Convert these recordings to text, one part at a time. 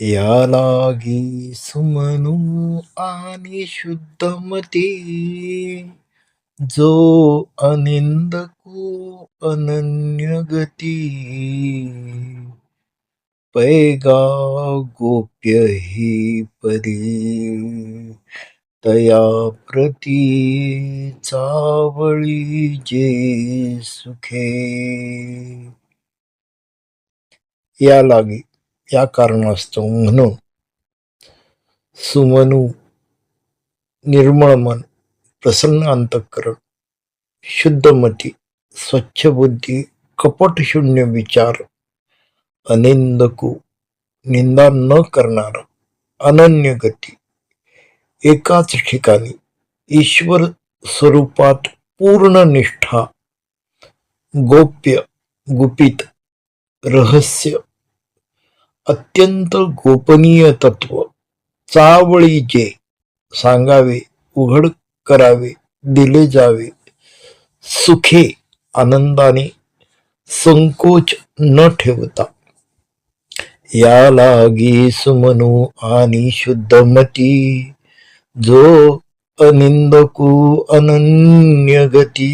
या लागी सुमनु आणि शुद्धमती. जो अनिंदको अनन्य गती पैगा गोप्य ही परी. तया प्रती चावळी जे सुखे. या लागी या कारणास्तव म्हणून सुमनू निर्मळ मन प्रसन्न अंतःकरण शुद्ध मती स्वच्छ बुद्धी कपट शून्य विचार अनिंदकू निंदा न करणार अनन्य गती एकाच ठिकाणी ईश्वर स्वरूपात पूर्ण निष्ठा गोप्य गुपित रहस्य अत्यंत गोपनीय तत्व चावळीचे सांगावे उघड करावे दिले जावे. सुखे आनंदाने संकोच न ठेवता. या लागी सुमनू आणि शुद्धमती जो अनिंदकू अनन्य गती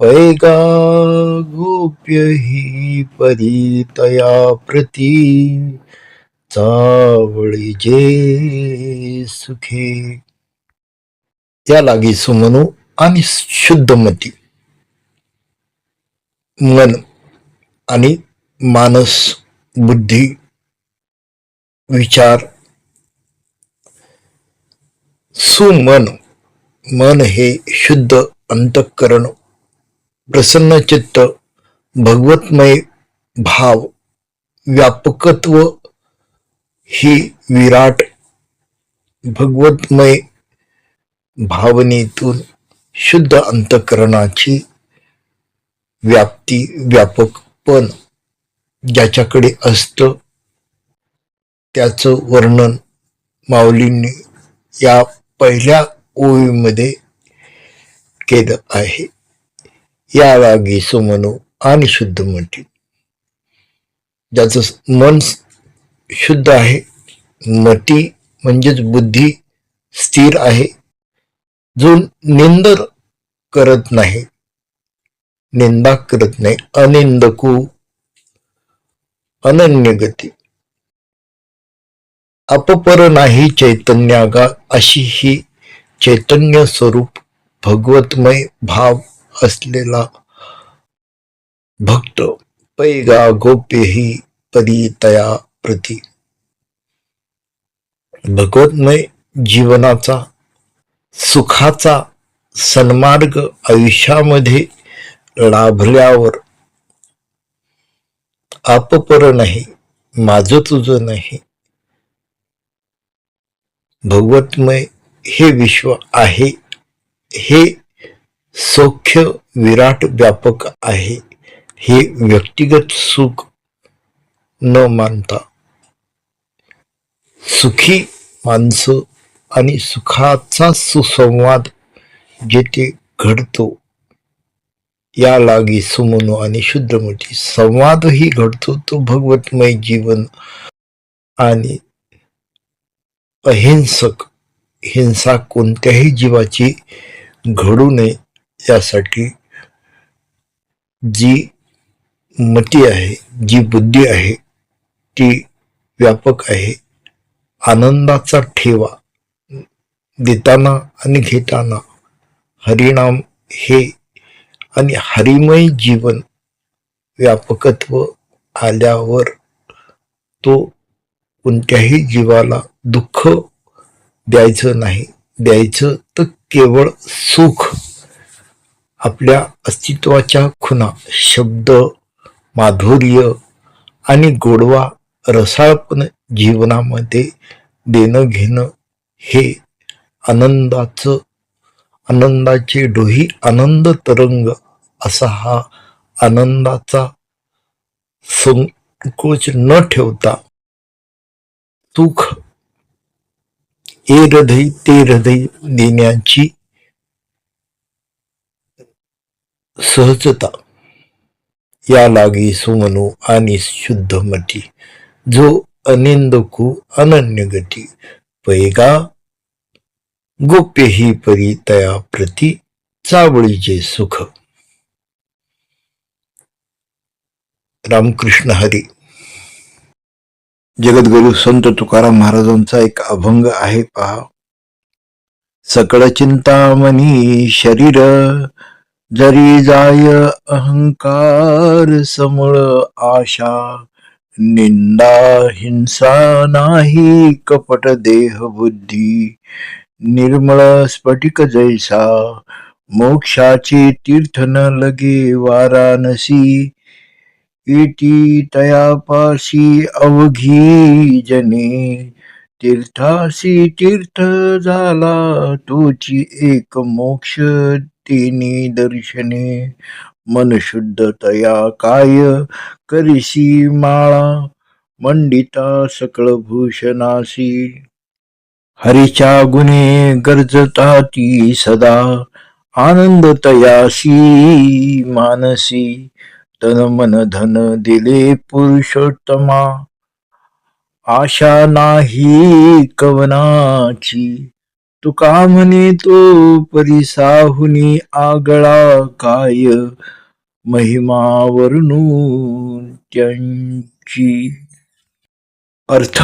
पैगा गोप्य ही परितया प्रती चावळी जे सुखे. त्या लागी सुमनू आणि शुद्धमती. मन आणि मानस बुद्धी विचार. सुमन मन हे शुद्ध अंतःकरण प्रसन्न चित्त भगवतमय भाव व्यापकत्व ही विराट भगवतमय भावनेतून शुद्ध अंतःकरणाची व्याप्ती व्यापकपण ज्याच्याकडे असतं त्याचं वर्णन माऊलींनी या पहिल्या ओळीमध्ये केलं आहे. या लागी सुमनो आणि शुद्ध म्हणते ज्याचं मन शुद्ध आहे मती म्हणजेच बुद्धी स्थिर आहे जो निंदर करत नाही निंदा करत नाही अनिंदकू अनन्य गती अपपर नाही चैतन्यागा अशी ही चैतन्य स्वरूप भगवतमय भाव असलेला भक्त पैगा गोप्य ही परितया प्रती. भगवतमय जीवनाचा सुखाचा सन्मार्ग आयुष्यामध्ये लाभल्यावर आपपर नाही माझ तुझं नाही. भगवतमय हे विश्व आहे हे सौख्य विराट व्यापक आहे हे व्यक्तिगत सुख न मानता. सुखी माणसं आणि सुखाचा सुसंवाद जेथे घडतो या लागी सुमनो आणि शुद्धमती संवादही घडतो तो भगवतमय जीवन आणि अहिंसक हिंसा कोणत्याही जीवाची घडू नये. यासाठी जी मती आहे जी बुद्धी आहे ती व्यापक आहे. आनंदाचा ठेवा देताना आणि घेताना हरिणाम हे आणि हरिमय जीवन व्यापकत्व आल्यावर तो कोणत्याही जीवाला दुःख द्यायचं नाही. द्यायचं तर केवळ सुख. आपल्या अस्तित्वाच्या खुणा शब्द माधुर्य आणि गोडवा रसाळपण जीवनामध्ये देणं घेणं हे आनंदाचं आनंदाचे डोही आनंद तरंग असा हा आनंदाचा संकोच न ठेवता सुख ए हृदय ते हृदय देण्याची सहजता. या लागी सुमनो आणि शुद्ध मती. जो अनिंदकू अनन्य गती. पैगा गोप्य ही परी तया प्रती चावळीचे सुख. रामकृष्ण हरी. जगद्गुरु संत तुकाराम महाराजांचा एक अभंग आहे पहा. सकळ चिंतामणी शरीर जरी जाय अहंकार समळ आशा निंदा हिंसा नाही कपट देह बुद्धी निर्मळ स्फटिक जैसा मोक्षाचे तीर्थ न लगे वाराणसी इटी तयापाशी अवघी जने तीर्थासी तीर्थ झाला तोची एक मोक्ष तिनी दर्शने मन शुद्ध तया काय करिसी माळा मंडिता सकळ भूषणासी. हरिच्या गुणे गरजता ती सदा आनंद तयासी मानसी. तन मन धन दिले पुरुषोत्तमा. आशा नाही कवनाची तुका म्हणे तो परिसाहुनी आगळा काय? महिमा त्यांची अर्थ.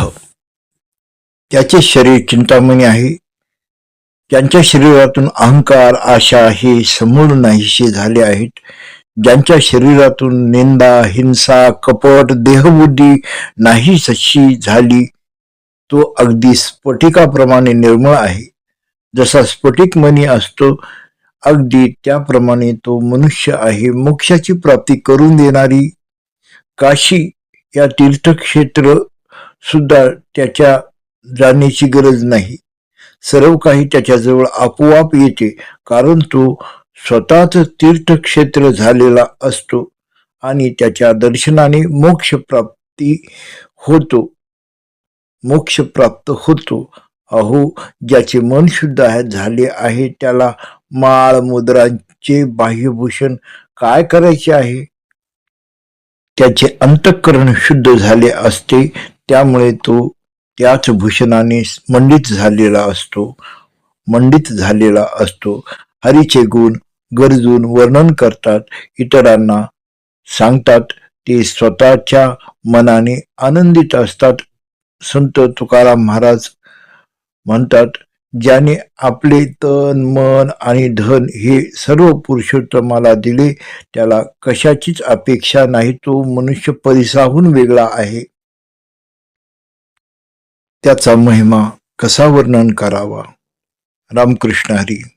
त्याचे शरीर चिंतामणी आहे. ज्यांच्या शरीरातून अहंकार आशा हे समूळ नाहीसे झाले आहेत. ज्यांच्या शरीरातून निंदा हिंसा कपट देहबुद्धी नाही सशी झाली तो अगदी स्फटिकाप्रमाणे निर्मळ आहे. जसा स्फटिक मणी असतो अगदी त्याप्रमाणे तो मनुष्य आहे. मोक्षाची प्राप्ती करून देणारी काशी या तीर्थक्षेत्र सुद्धा त्याच्या जाण्याची गरज नाही. सर्व काही त्याच्याजवळ आपोआप येते कारण तो स्वतःच तीर्थक्षेत्र झालेला असतो आणि त्याच्या दर्शनाने मोक्ष प्राप्ती होतो मोक्ष प्राप्त होतो. अहो ज्याचे मन शुद्ध आहे झाले आहे त्याला माळ मुद्रांचे बाह्यभूषण काय करायचे आहे? त्याचे अंतःकरण शुद्ध झाले असते त्यामुळे तो त्याच भूषणाने मंडित झालेला असतो मंडित झालेला असतो. हरीचे गुण गरजून वर्णन करतात इतरांना सांगतात ते स्वतःच्या मनाने आनंदित असतात. संत तुकाराम महाराज म्हणतात ज्याने आपले तन मन आणि धन हे सर्व पुरुषोत्तमाला दिले त्याला कशाचीच अपेक्षा नाही तो मनुष्य परिसाहून वेगळा आहे. त्याचा महिमा कसा वर्णन करावा? रामकृष्ण हरी.